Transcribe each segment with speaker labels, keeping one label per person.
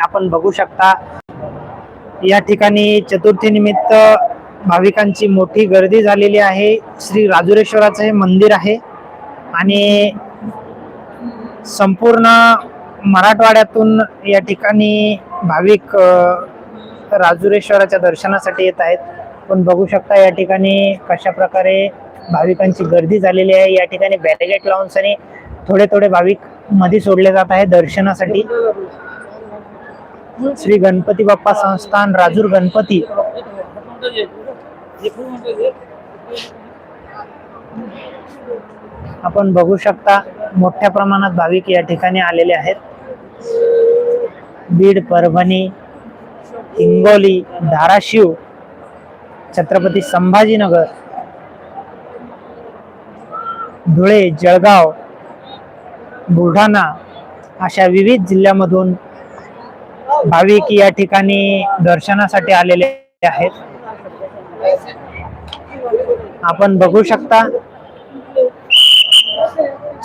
Speaker 1: आपण बघू शकता. या ठिकाणी चतुर्थी निमित्त भाविकांची मोठी गर्दी झालेली आहे. श्री राजुरेश्वराचं हे मंदिर आहे. आणि संपूर्ण मराठवाड्यातून या ठिकाणी भाविक राजुरेश्वराच्या दर्शनासाठी येत आहेत. पण बघू शकता या ठिकाणी कशा प्रकारे भाविकांची गर्दी झालेली आहे. या ठिकाणी बॅरिगेट लावून थोडे थोडे भाविकमध्ये सोडले जात आहे दर्शनासाठी. श्री गणपती बाप्पा संस्थान राजूर गणपती. आपण बघू शकता मोठ्या प्रमाणात भाविक या ठिकाणी आलेले आहेत. बीड परभणी हिंगोली धाराशिव छत्रपती संभाजीनगर धुळे जळगाव बुलढाणा अशा विविध जिल्ह्यामधून भाविक या ठिकाणी दर्शनासाठी आलेले आहेत. आपण बघू शकता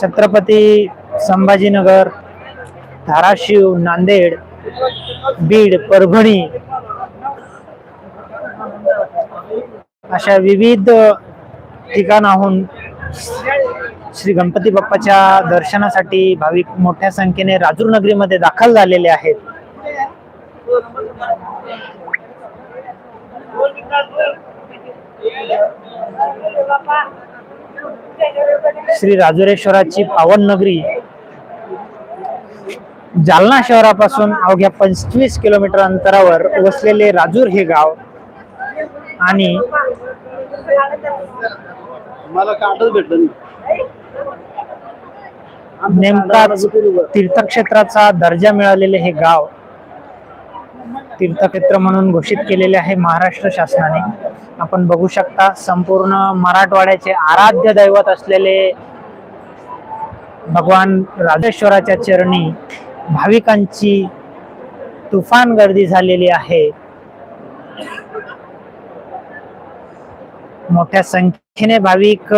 Speaker 1: छत्रपती संभाजीनगर धाराशिव नांदेड बीड परभणी अशा विविध ठिकाणाहून श्री गणपती बाप्पाच्या दर्शनासाठी भाविक मोठ्या संख्येने राजूर नगरीमध्ये दाखल झालेले आहेत. श्री राजुरेश्वराची पावन नगरी जालना शहरापासून अवघ्या पंचवीस किलोमीटर अंतरावर वसलेले राजूर हे गाव आणि
Speaker 2: मला भेटलं
Speaker 1: नेमका तीर्थक्षेत्राचा दर्जा मिळालेले हे गाव तीर्थक्षेत्र म्हणून घोषित केलेले आहे महाराष्ट्र शासनाने. आपण बघू शकता संपूर्ण मराठवाड्याचे आराध्य दैवत असलेले भगवान राजेश्वराच्या चरणी भाविकांची तुफान गर्दी झालेली आहे. मोठ्या संख्येने भाविक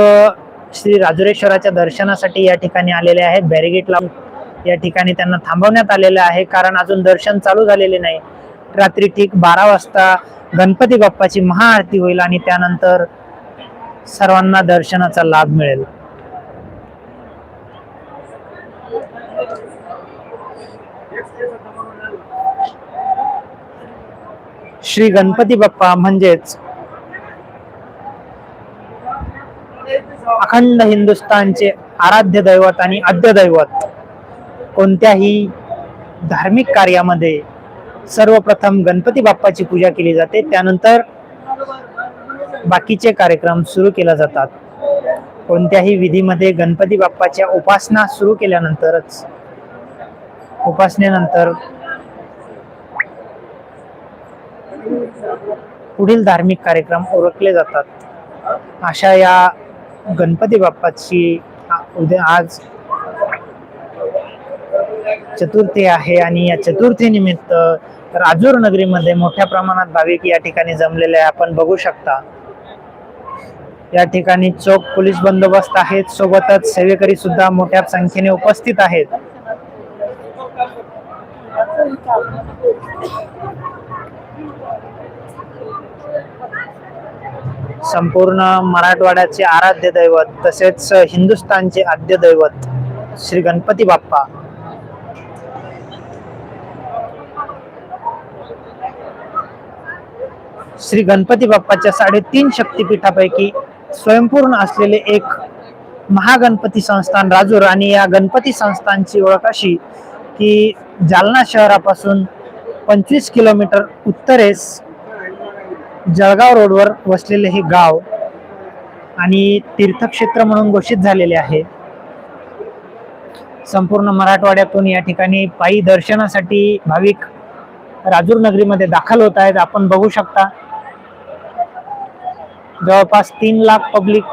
Speaker 1: श्री राजुरेश्वराच्या दर्शनासाठी या ठिकाणी आलेले आहेत बॅरिगेट लावून या ठिकाणी त्यांना थांबवण्यात आलेलं आहे. कारण अजून दर्शन चालू झालेले नाही. रात्री ठीक बारा वाजता गणपती बाप्पाची महाआरती होईल आणि त्यानंतर सर्वांना दर्शनाचा लाभ मिळेल. श्री गणपती बाप्पा म्हणजेच अखंड हिंदुस्थानचे आराध्य दैवत आणि आद्य दैवत कोणत्याही धार्मिक कार्यामध्ये सर्वप्रथम गणपती बाप्पाची पूजा केली जाते. त्यानंतर बाकीचे कार्यक्रम सुरू केला जातात. कोणत्याही विधीमध्ये गणपती बाप्पाच्या उपासना सुरू केल्यानंतरच उपासनेनंतर पुढील धार्मिक कार्यक्रम ओळखले जातात. अशा या गणपती बाप्पाची उद्या आज चतुर्थी आहे आणि या चतुर्थी निमित्त राजूर नगरीमध्ये मोठ्या प्रमाणात भाविक या ठिकाणी जमलेले आहे. आपण बघू शकता. या ठिकाणी चोख पोलीस बंदोबस्त आहेत. सोबतच सेवेकरी सुद्धा मोठ्या संख्येने उपस्थित आहेत. संपूर्ण मराठवाड्याचे आराध्य दैवत तसेच हिंदुस्थानचे आद्य दैवत श्री गणपती बाप्पा. श्री गणपती बाप्पाच्या साडेतीन शक्तिपीठापैकी स्वयंपूर्ण असलेले एक महागणपती संस्थान राजूर. आणि या गणपती संस्थानची ओळख अशी की जालना शहरापासून पंचवीस किलोमीटर उत्तरेस जळगाव रोडवर वसलेले हे गाव आणि तीर्थक्षेत्र म्हणून घोषित झालेले आहे. संपूर्ण मराठवाड्यातून या ठिकाणी पायी दर्शनासाठी भाविक राजूर नगरीमध्ये दाखल होत आहेत. आपण बघू शकता जवळपास तीन लाख पब्लिक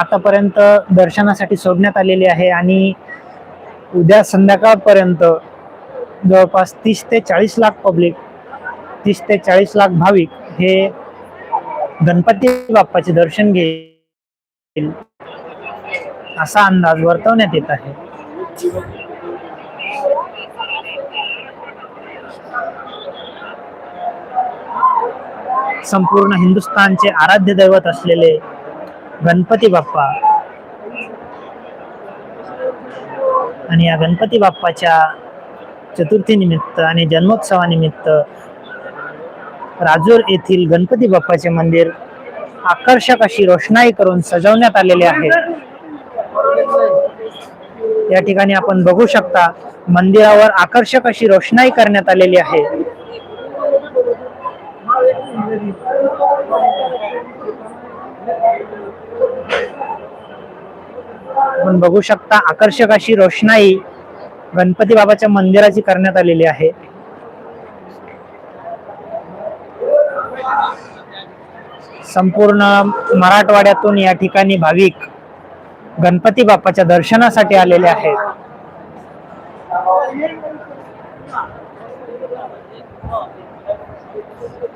Speaker 1: आतापर्यंत दर्शनासाठी सोडण्यात आलेली आहे आणि उद्या संध्याकाळपर्यंत जवळपास तीस ते चाळीस लाख पब्लिक तीस ते चाळीस लाख भाविक हे गणपती बाप्पाचे दर्शन घेईल असा अंदाज वर्तवण्यात येत आहे. संपूर्ण हिंदुस्थानचे आराध्य दैवत असलेले गणपती बाप्पा. आणि या गणपती बाप्पाच्या चतुर्थी निमित्त आणि जन्मोत्सवानिमित्त राजूर येथील गणपती बाप्पाचे मंदिर आकर्षक अशी रोषणाई करून सजवण्यात आलेले आहे. या ठिकाणी आपण बघू शकता मंदिरावर आकर्षक अशी रोषणाई करण्यात आलेली आहे. आपण बघू शकता आकर्षक अशी रोषणाई गणपती बाबाच्या मंदिराची करण्यात आलेली आहे. संपूर्ण मराठवाड्यातून या ठिकाणी भाविक गणपती बाप्पाच्या दर्शनासाठी आलेले आहेत.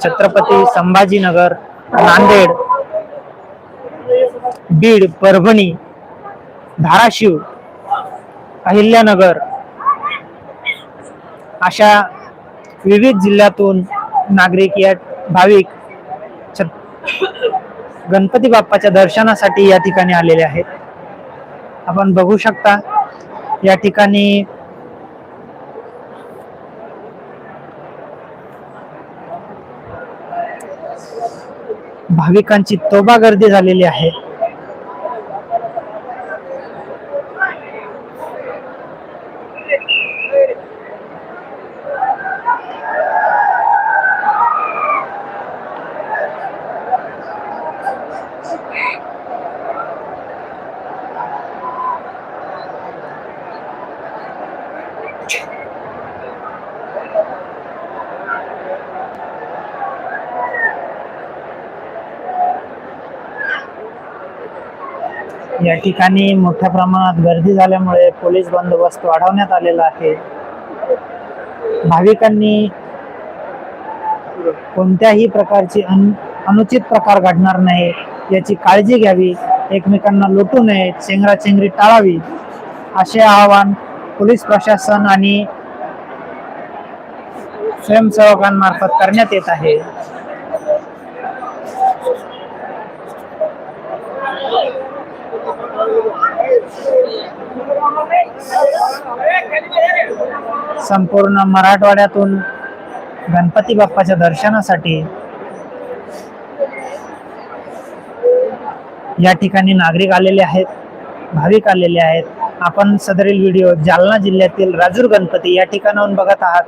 Speaker 1: छत्रपती संभाजीनगर नांदेड बीड परभणी धाराशिव अहिल्यानगर अशा विविध जिल्ह्यातून नागरिक या भाविक गणपती बाप्पाच्या दर्शनासाठी या ठिकाणी आलेले आहेत. आपण बघू शकता या ठिकाणी भाविकांची तोबा गर्दी झालेली आहे. या ठिकाणी मोठ्या प्रमाणात गर्दी झाल्यामुळे पोलीस बंदोबस्त वाढवण्यात आलेला आहे. भाविकांनी कोणत्याही प्रकारची अन अनुचित प्रकार घडणार नाही याची काळजी घ्यावी एकमेकांना लुटू नये चेंगराचेंगरी टाळावी असे आवाहन पोलीस प्रशासन आणि स्वयंसेवकांमार्फत करण्यात येत आहे. संपूर्ण मराठवाड्यातून गणपती बाप्पाच्या दर्शनासाठी या ठिकाणी नागरिक आलेले आहेत भाविक आलेले आहेत. आपण सदरील व्हिडिओ जालना जिल्ह्यातील राजूर गणपती या ठिकाणाहून बघत आहात.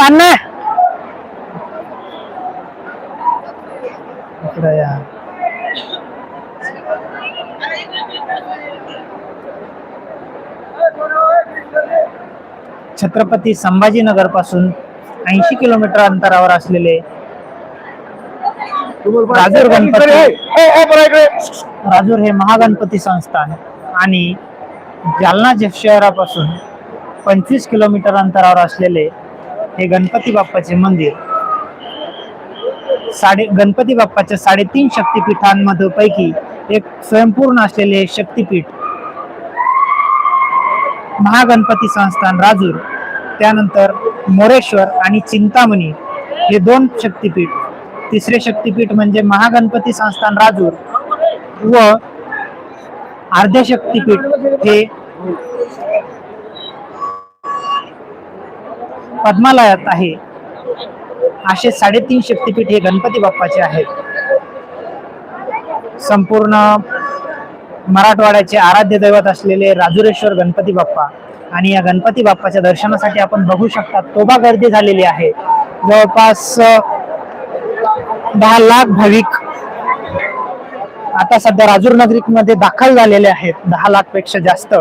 Speaker 1: अण्णा! इकडं या छत्रपती संभाजीनगरपासून ऐंशी किलोमीटर अंतरावर असलेले राजूर गणपती. राजूर हे महागणपती संस्थान आणि जालना ज- शहरापासून पंचवीस किलोमीटर अंतरावर असलेले हे गणपती बाप्पाचे मंदिर. साडे गणपती बाप्पाच्या साडेतीन शक्तिपीठांमध्ये पैकी एक स्वयंपूर्ण असलेले शक्तीपीठ शक्तिपीठ महागणपती संस्थान राजूर त्यानंतर मोरेश्वर आणि चिंतामणी हे दोन शक्तिपीठ. तिसरे शक्तिपीठ म्हणजे महागणपती संस्थान राजूर व अर्धे शक्तिपीठ हे पद्मालयात आहे. असे साडेतीन शक्तीपीठ हे गणपती बाप्पाचे आहेत. संपूर्ण मराठवाड्याचे आराध्य दैवत असलेले राजुरेश्वर गणपती बाप्पा आणि या गणपती बाप्पाच्या दर्शनासाठी आपण बघू शकता तोबा गर्दी झालेली आहे. जवळपास दहा लाख भाविक आता सध्या राजूर नगरी मध्ये दाखल झालेले आहेत. दहा लाखपेक्षा जास्त.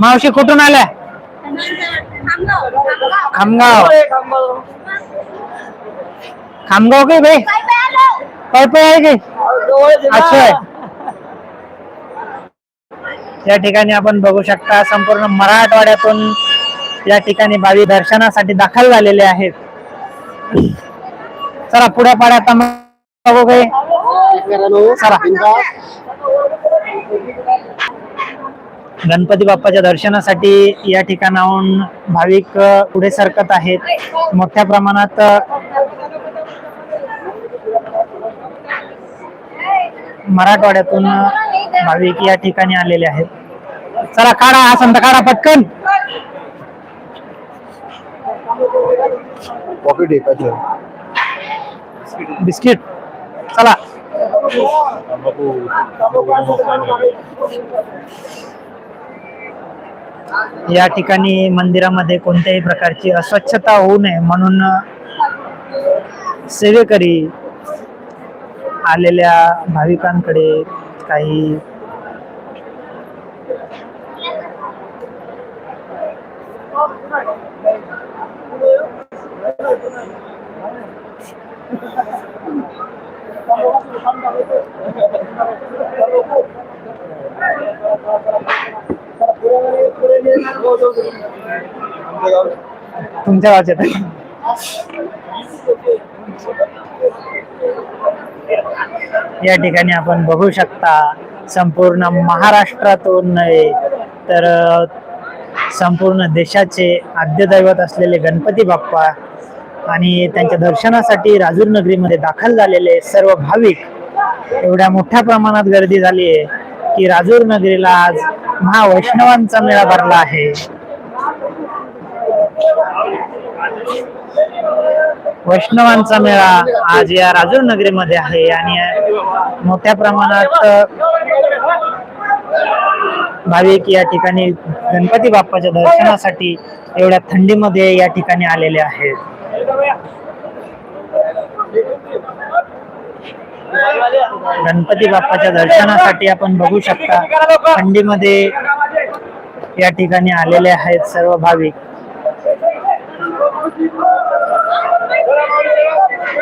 Speaker 1: मावशी कुठून आल्या? खामगाव. खामगाव काय भाई? आहे की? अच्छा आहे. या ठिकाणी आपण बघू शकता संपूर्ण मराठवाड्यातून या ठिकाणी भावी दर्शनासाठी दाखल झालेले आहेत. चला पुढे पाड्या आता मग बघू काही. चला. गणपती बाप्पाच्या दर्शनासाठी या ठिकाणाहून भाविक पुढे सरकत आहेत. मोठ्या प्रमाणात मराठवाड्यातून भाविक या ठिकाणी आलेले आहेत. चला काढा हा संत काढा पटकन. बिस्किट. चला. या ठिकाणी मंदिरामध्ये कोणत्याही प्रकारची अस्वच्छता होऊ नये म्हणून सेवेकरी आलेल्या भाविकांकडे काही तुमच्या गावचे या ठिकाणी आपण बघू शकता संपूर्ण महाराष्ट्रातून नव्हे तर संपूर्ण देशाचे आद्यदैवत असलेले गणपती बाप्पा आणि त्यांच्या दर्शनासाठी राजूर नगरीमध्ये दाखल झालेले सर्व भाविक एवढ्या मोठ्या प्रमाणात गर्दी झाली आहे की राजूर नगरीला आज महावैष्णवांचा मेळा भरला आहे. वैष्णवांचा मेळा आज या राजूर नगरीमध्ये आहे आणि मोठ्या प्रमाणात भाविक या ठिकाणी गणपती बाप्पाच्या दर्शनासाठी एवढ्या थंडीमध्ये या ठिकाणी आलेले आहेत. गणपती बाप्पाच्या दर्शनासाठी आपण बघू शकता. थंडीमध्ये या ठिकाणी आलेले आहेत सर्व भाविक.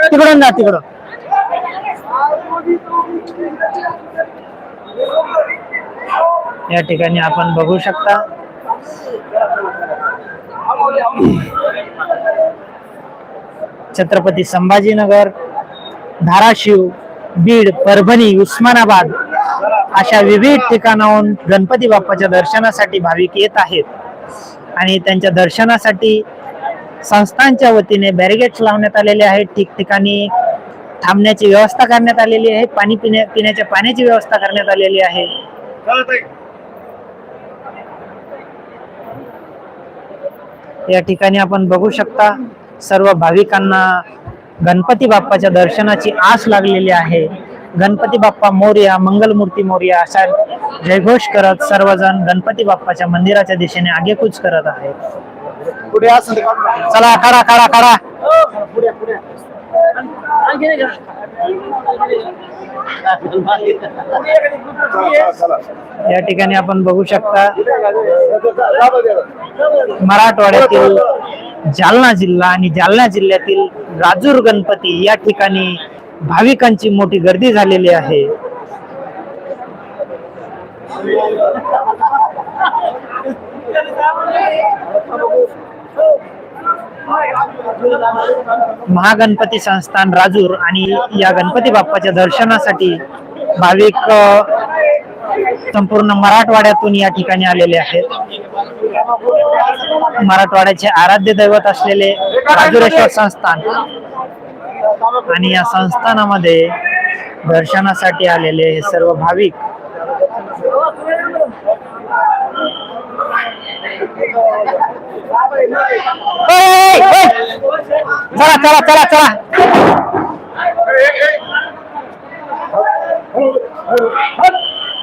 Speaker 1: तिकडून जा तिकडून. या ठिकाणी आपण बघू शकता. छत्रपती संभाजीनगर धाराशिव बीड परभणी उस्मानाबाद अशा विविध ठिकाणाहून गणपती बाप्पाच्या दर्शनासाठी भाविक येत आहेत. आणि त्यांच्या दर्शनासाठी संस्थांच्या वतीने बॅरिगेट्स लावण्यात आलेले आहेत. ठिकठिकाणी थांबण्याची व्यवस्था करण्यात आलेली आहे. पाणी पिण्या पिण्याच्या पाण्याची व्यवस्था करण्यात आलेली आहे. या ठिकाणी आपण बघू शकता सर्व भाविकांना गणपती बाप्पाच्या दर्शनाची आस लागलेली आहे गणपती बाप्पा मोर्या मंगलमूर्ती मोर्या अशा जयघोष करत सर्वजण गणपती बाप्पाच्या मंदिराच्या दिशेने आगेकूच करत आहेत
Speaker 2: पुढे असं.
Speaker 1: चला
Speaker 2: पुढे चला, चला.
Speaker 1: या ठिकाणी आपण बघू शकता मराठवाड्यातील जालना जिल्हा आणि जालना जिल्ह्यातील राजूर गणपती या ठिकाणी भाविकांची मोठी गर्दी झालेली आहे. महागणपती संस्थान राजूर आणि या गणपती बाप्पाच्या दर्शनासाठी भाविक संपूर्ण मराठवाड्यातून या ठिकाणी आलेले आहेत. मराठवाड्याचे आराध्य दैवत असलेले राजुरेश्वर संस्थान आणि या संस्थानामध्ये दर्शनासाठी आलेले हे सर्व भाविक चला चला चला चला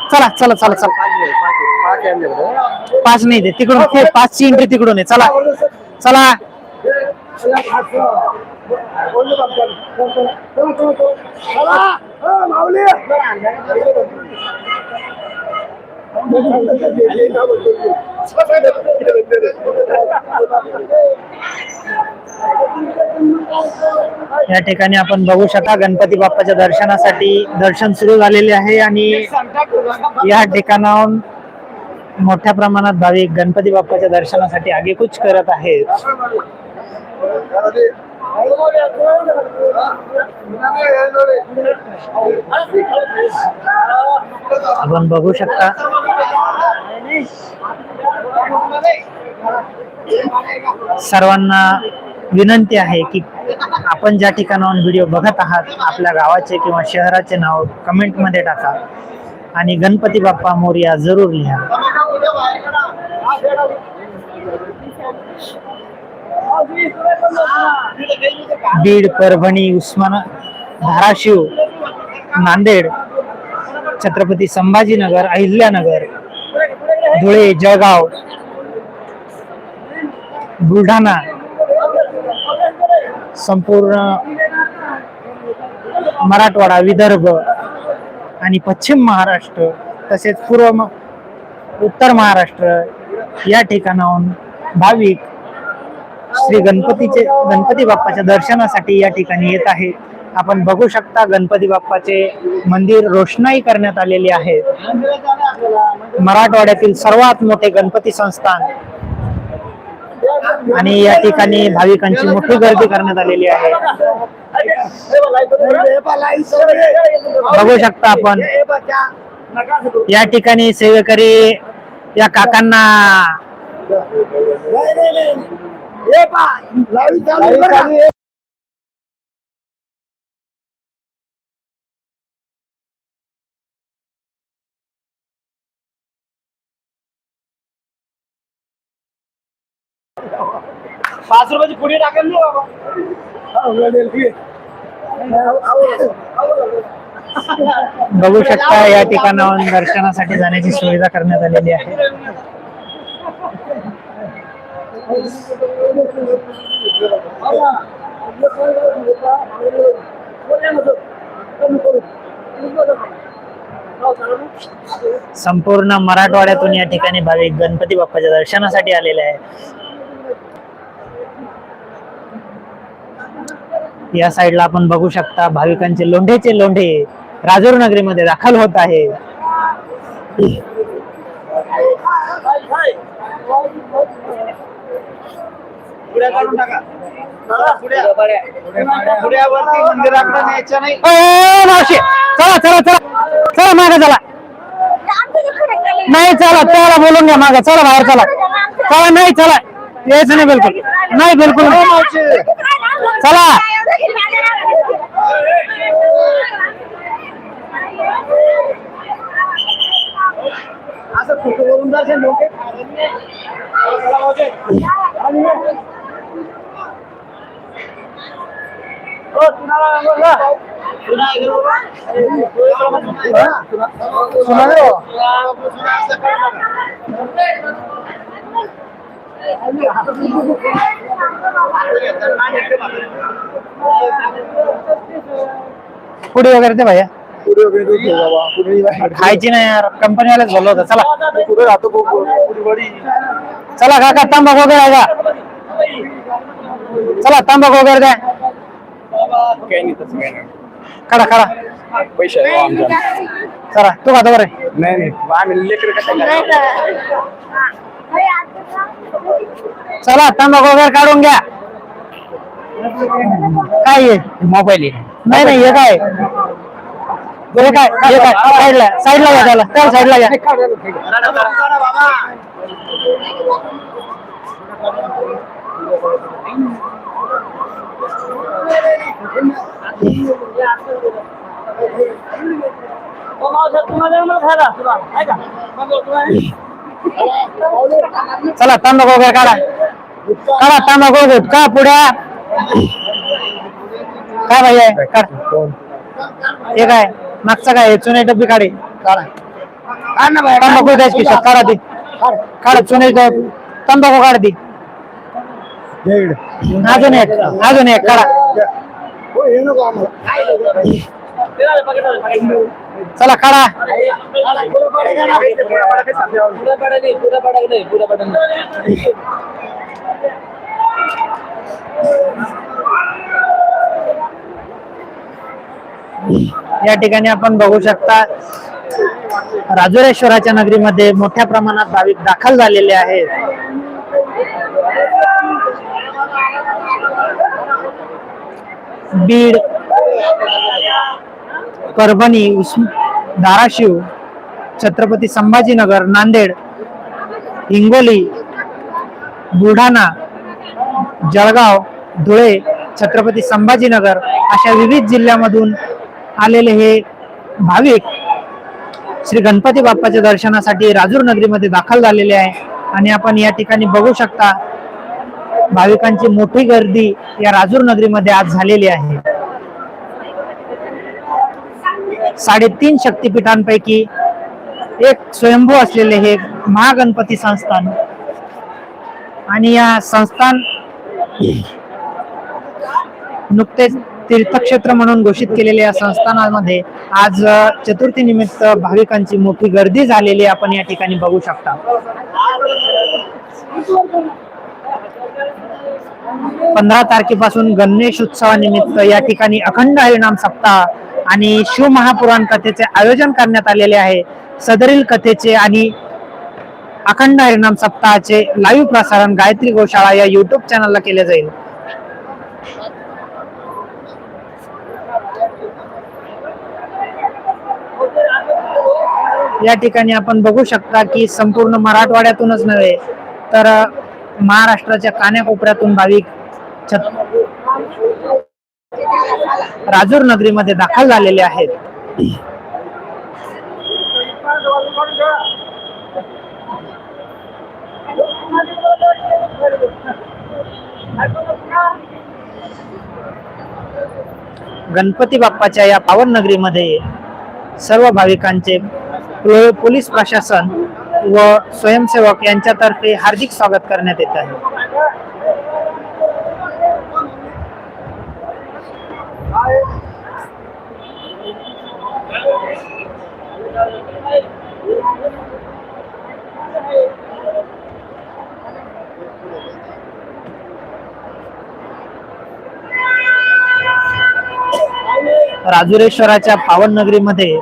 Speaker 1: चला चला चला चला
Speaker 2: पाच
Speaker 1: पाच नाही दे तिकडून ते पाचची एंट्री तिकडून आहे चला चला या ठिकाणी आपण बघू शकता गणपती बाप्पाच्या दर्शनासाठी दर्शन सुरू झालेले आहे आणि या ठिकाणाहून मोठ्या प्रमाणात भाविक गणपती बाप्पाच्या दर्शनासाठी आगेकूच करत आहेत. आपण बघू शकता. सर्वांना विनंती आहे की आपण ज्या ठिकाणाहून व्हिडिओ बघत आहात आपल्या गावाचे किंवा शहराचे नाव कमेंटमध्ये टाका. आणि गणपती बाप्पा मोर्या जरूर लिहा. बीड परभणी उस्मान धाराशिव नांदेड छत्रपती संभाजीनगर अहिल्यानगर धुळे जळगाव बुलढाणा संपूर्ण मराठवाडा विदर्भ आणि पश्चिम महाराष्ट्र तसेच पूर्व उत्तर महाराष्ट्र या ठिकाणाहून भाविक श्री गणपतीचे गणपती बाप्पाच्या दर्शनासाठी या ठिकाणी येत आहे. आपण बघू शकता गणपती बाप्पाचे मंदिर रोषणाई करण्यात आलेली आहे. मराठवाड्यातील सर्वात मोठे गणपती संस्थान. आणि या ठिकाणी भाविकांची मोठी गर्दी करण्यात आलेली आहे. बघू शकता आपण. या ठिकाणी सेवेकरी या काकांना
Speaker 2: पाच रुपयाची पुढे टाकेल ना बाबा.
Speaker 1: बघू शकता या ठिकाणाहून दर्शनासाठी जाण्याची सुविधा करण्यात आलेली आहे. संपूर्ण मराठवाड्यातून या ठिकाणी भाविक गणपती बाप्पाच्या दर्शनासाठी आलेले आहे या साईडला आपण बघू शकता भाविकांचे लोंढेचे लोंढे राजूर नगरीमध्ये दाखल होत आहे.
Speaker 2: पुढ्या काढून टाका. पुढ्या पुढ्यावरती मंदिराकडे न्यायचं नाही.
Speaker 1: ओ, मावशी चला चला चला. चला मागे चला. नाही चला त्याला बोलून घ्या मागे. चला बाहेर चला. चला नाही चला. यायचं नाही बिलकुल. नाही बिलकुल. नाही. चला.
Speaker 2: असं फोटो करून जायचं? लोक
Speaker 1: पुढे वगैरे ते भैया खायची नाही यार. कंपनीवालेच बोललो होतं. चला.
Speaker 2: पुढे राहतो पुढे वडी.
Speaker 1: चला काका तांबाखू वगैरे आहे का? चला तांबाखू वगैरे द्या.
Speaker 2: काही नाही तसं काही नाही.
Speaker 1: काढा काढा.
Speaker 2: पैसे आहे आमच्या
Speaker 1: चला तू खाता बरं.
Speaker 2: नाही नाही आम्ही लेकर
Speaker 1: चला तंबाखू वगैरे काढून घ्या. काय आहे
Speaker 2: मोबाईल
Speaker 1: नाही नाही हे काय? हे काय? हे काय? साईडला साईडला घ्या त्याला. त्याला साईडला घ्या. चला तंबाखू वगैरे काढा काढा तंबाखू गुटखा पुड्या काय भाई आहे? काढ। हे काय? मागचं काय आहे? चुने डब्बी काढे। तंबाखू द्यायची खिशात काढा ती। काढा चुने डब- तंबाखू काढ ती अजून एक अजून एक काढा चला या ठिकाणी आपण बघू शकता राजुरेश्वराच्या नगरीमध्ये मोठ्या प्रमाणात भाविक दाखल झालेले आहेत. बीड परभणी धाराशिव छत्रपती संभाजीनगर नांदेड हिंगोली बुलढाणा जळगाव धुळे छत्रपती संभाजीनगर अशा विविध जिल्ह्यामधून आलेले हे भाविक श्री गणपती बाप्पाच्या दर्शनासाठी राजूर नगरीमध्ये दाखल झालेले आहे. आणि आपण या ठिकाणी बघू शकता भाविकांची मोठी गर्दी या राजूर नगरीमध्ये आज झालेली आहे. साडेतीन शक्तिपीठांपैकी एक स्वयंभू असलेले हे महागणपती संस्थान आणि या संस्थान नुकतेच तीर्थक्षेत्र म्हणून घोषित केलेल्या या संस्थानामध्ये आज चतुर्थी निमित्त भाविकांची मोठी गर्दी झालेली आपण या ठिकाणी बघू शकता. पंधरा तारखेपासून गणेश उत्सवानिमित्त या ठिकाणी अखंड हरिनाम सप्ताह आणि शिवमहापुराण कथेचे आयोजन करण्यात आलेले आहे. सदरील कथेचे आणि अखंड हरिनाम सप्ताहाचे लाईव्ह प्रसारण गायत्री गोशाळा या युट्यूब चॅनलला केले जाईल. या ठिकाणी आपण बघू शकता की संपूर्ण मराठवाड्यातूनच नव्हे तर महाराष्ट्राच्या कान्याकोपऱ्यातून भाविक छत राजूर नगरीमध्ये दाखल झालेले आहेत. गणपती बाप्पाच्या या पावन नगरीमध्ये सर्व भाविकांचे पोलीस प्रशासन व स्वयंसेवक यांच्यातर्फे हार्दिक स्वागत करण्यात येत आहे. राजुरेश्वराच्या पावन नगरीमध्ये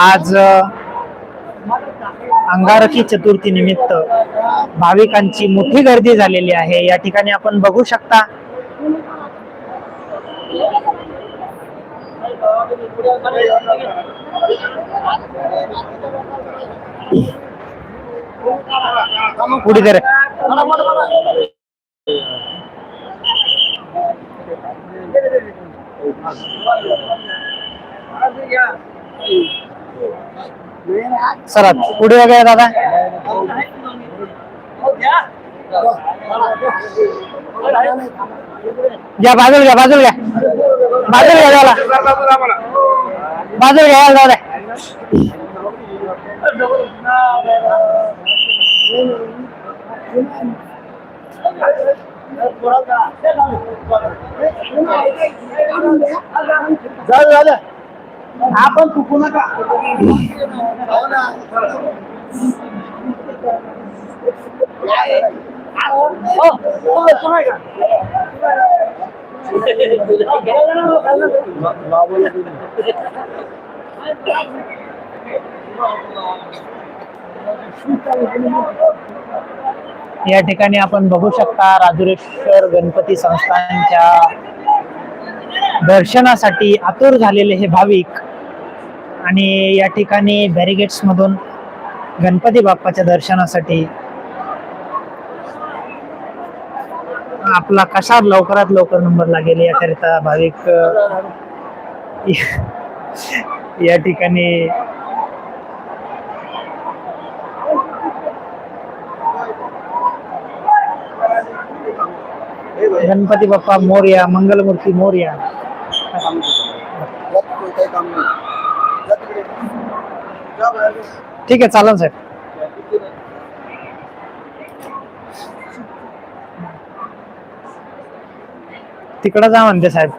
Speaker 1: आज अंगारकी चतुर्थी निमित्त भाविकांची मोठी गर्दी झालेली आहे. या ठिकाणी आपण बघू शकता. पुढे तर सर पुढे वगैरे दादा? घ्या बाजूल घ्या बाजूल घ्या. बाजूला घ्या दादा. बाजूला घ्या दादा. आपण चुकू नका या ठिकाणी आपण बघू शकता राजुरेश्वर गणपती संस्थानच्या दर्शनासाठी आतुर झालेले हे भाविक आणि या ठिकाणी बॅरिगेट्स मधून गणपती बाप्पाच्या दर्शनासाठी आपला कसा लवकरात लवकर नंबर लागेल याकरिता भाविक या ठिकाणी गणपती बाप्पा मोर्या मंगलमूर्ती मोर्या. ठीक आहे चालेल साहेब. तिकडं जा म्हणते साहेब.